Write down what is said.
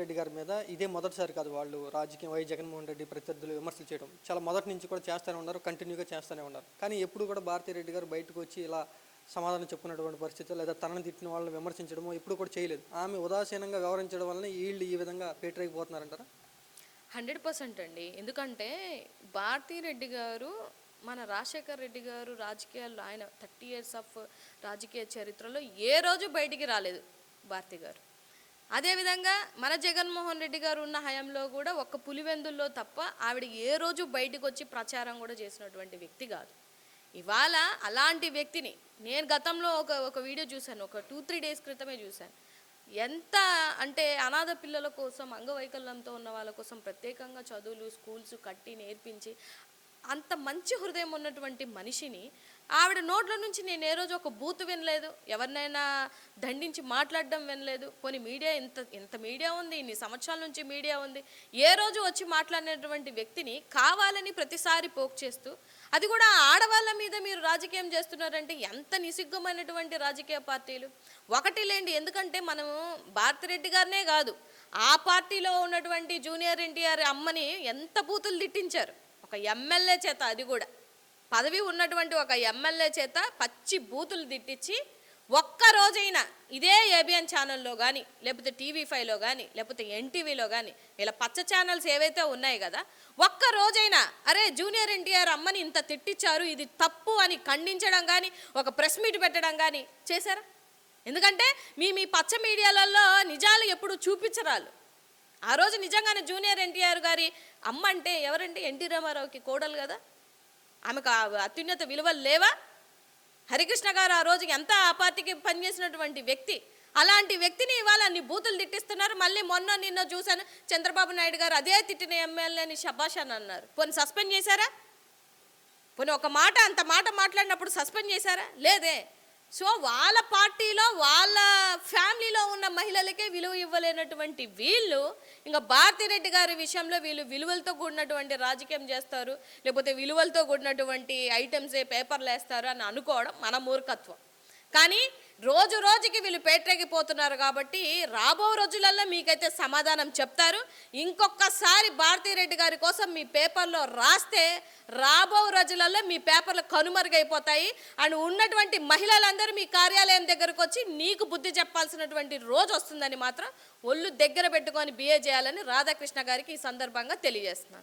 రెడ్డి గారి మీద ఇదే మొదటిసారి కాదు వాళ్ళు రాజకీయం వై జగన్మోహన్ రెడ్డి ప్రత్యర్థులు విమర్శలు చేయడం. చాలా మొదటి నుంచి కూడా చేస్తూనే ఉన్నారు కంటిన్యూగా చేస్తూనే ఉన్నారు. కానీ ఎప్పుడు కూడా భారతీ రెడ్డి గారు బయటకు వచ్చి ఇలా సమాధానం చెప్పుకున్నటువంటి పరిస్థితి లేదా తనను తిట్టిన వాళ్ళని విమర్శించడమో ఎప్పుడు కూడా చేయలేదు. ఆమె ఉదాసీనంగా వ్యవహరించడం వలన వీళ్ళు ఈ విధంగా పేటరైపోతున్నారంటారా? హండ్రెడ్ పర్సెంట్ అండి. ఎందుకంటే భారతీ రెడ్డి గారు మన రాజశేఖర్ రెడ్డి గారు రాజకీయాల్లో ఆయన థర్టీ ఇయర్స్ ఆఫ్ రాజకీయ చరిత్రలో ఏ రోజు బయటికి రాలేదు భారతి గారు. అదేవిధంగా మన జగన్మోహన్ రెడ్డి గారు ఉన్న హయాంలో కూడా ఒక్క పులివెందుల్లో తప్ప ఆవిడ ఏ రోజు బయటకు వచ్చి ప్రచారం కూడా చేసినటువంటి వ్యక్తి కాదు. ఇవాళ అలాంటి వ్యక్తిని నేను గతంలో ఒక ఒక వీడియో చూశాను ఒక టూ త్రీ డేస్ క్రితమే చూశాను. ఎంత అంటే అనాథ పిల్లల కోసం అంగవైకల్యంతో ఉన్న వాళ్ళ కోసం ప్రత్యేకంగా చదువులు స్కూల్స్ కట్టి నేర్పించి అంత మంచి హృదయం ఉన్నటువంటి మనిషిని ఆవిడ నోట్ల నుంచి నేను ఏ రోజు ఒక బూత్ వినలేదు ఎవరినైనా దండించి మాట్లాడడం వినలేదు. కొన్ని మీడియా ఇంత ఇంత మీడియా ఉంది ఇన్ని సంవత్సరాల నుంచి మీడియా ఉంది. ఏ రోజు వచ్చి మాట్లాడినటువంటి వ్యక్తిని కావాలని ప్రతిసారి పోక్ చేస్తూ అది కూడా ఆడవాళ్ళ మీద మీరు రాజకీయం చేస్తున్నారంటే ఎంత నిసిగ్గమైనటువంటి రాజకీయ పార్టీలు. ఒకటి లేండి ఎందుకంటే మనము భారతిరెడ్డి గారినే కాదు ఆ పార్టీలో ఉన్నటువంటి జూనియర్ ఎన్టీఆర్ అమ్మని ఎంత బూతులు తిట్టించారు. ఒక ఎమ్మెల్యే చేత అది కూడా. పదవి ఉన్నటువంటి ఒక ఎమ్మెల్యే చేత పచ్చి బూతులు తిట్టించి ఒక్క రోజైనా ఇదే ఏబిఎన్ ఛానల్లో కానీ లేకపోతే టీవీ ఫైవ్లో కానీ లేకపోతే ఎన్టీవీలో కానీ ఇలా పచ్చ ఛానల్స్ ఏవైతే ఉన్నాయి కదా ఒక్క రోజైనా అరే జూనియర్ ఎన్టీఆర్ అమ్మని ఇంత తిట్టించారు ఇది తప్పు అని ఖండించడం కానీ ఒక ప్రెస్ మీట్ పెట్టడం కానీ చేశారా? ఎందుకంటే మీ మీ పచ్చ మీడియాలలో నిజాలు ఎప్పుడు చూపించరాలు ఆ రోజు నిజంగానే జూనియర్ ఎన్టీఆర్ గారి అమ్మ అంటే ఎవరంటే ఎన్టీ రామారావుకి కోడలు కదా? ఆమెకు అత్యున్నత విలువలు లేవా? హరికృష్ణ గారు ఆ రోజు ఎంత ఆ పార్టీకి పనిచేసినటువంటి వ్యక్తి? అలాంటి వ్యక్తిని ఇవాళ అన్ని బూతులు తిట్టిస్తున్నారు. మళ్ళీ మొన్న నిన్న చూశాను చంద్రబాబు నాయుడు గారు అదే తిట్టిన ఎమ్మెల్యేని షబాష్ అని అన్నారు. పోనీ సస్పెండ్ చేశారా? పోనీ ఒక మాట అంత మాట మాట్లాడినప్పుడు సస్పెండ్ చేశారా? లేదే. సో వాళ్ళ పార్టీలో వాళ్ళ మహిళలకే విలువ ఇవ్వలేనటువంటి వీళ్ళు ఇంకా భారతిరెడ్డి గారి విషయంలో వీళ్ళు విలువలతో కూడినటువంటి రాజకీయం చేస్తారు లేకపోతే విలువలతో కూడినటువంటి ఐటమ్సే పేపర్లు వేస్తారు అని అనుకోవడం మన మూర్ఖత్వం. కానీ రోజు రోజుకి వీళ్ళు పేటరేగిపోతున్నారు కాబట్టి రాబో రోజులలో మీకైతే సమాధానం చెప్తారు. ఇంకొకసారి భారతీరెడ్డి గారి కోసం మీ పేపర్లో రాస్తే రాబో రోజులలో మీ పేపర్లు కనుమరుగైపోతాయి. అండ్ ఉన్నటువంటి మహిళలందరూ మీ కార్యాలయం దగ్గరకు వచ్చి నీకు బుద్ధి చెప్పాల్సినటువంటి రోజు వస్తుందని మాత్రం ఒళ్ళు దగ్గర పెట్టుకొని బిఏ చేయాలని రాధాకృష్ణ గారికి ఈ సందర్భంగా తెలియజేస్తున్నాను.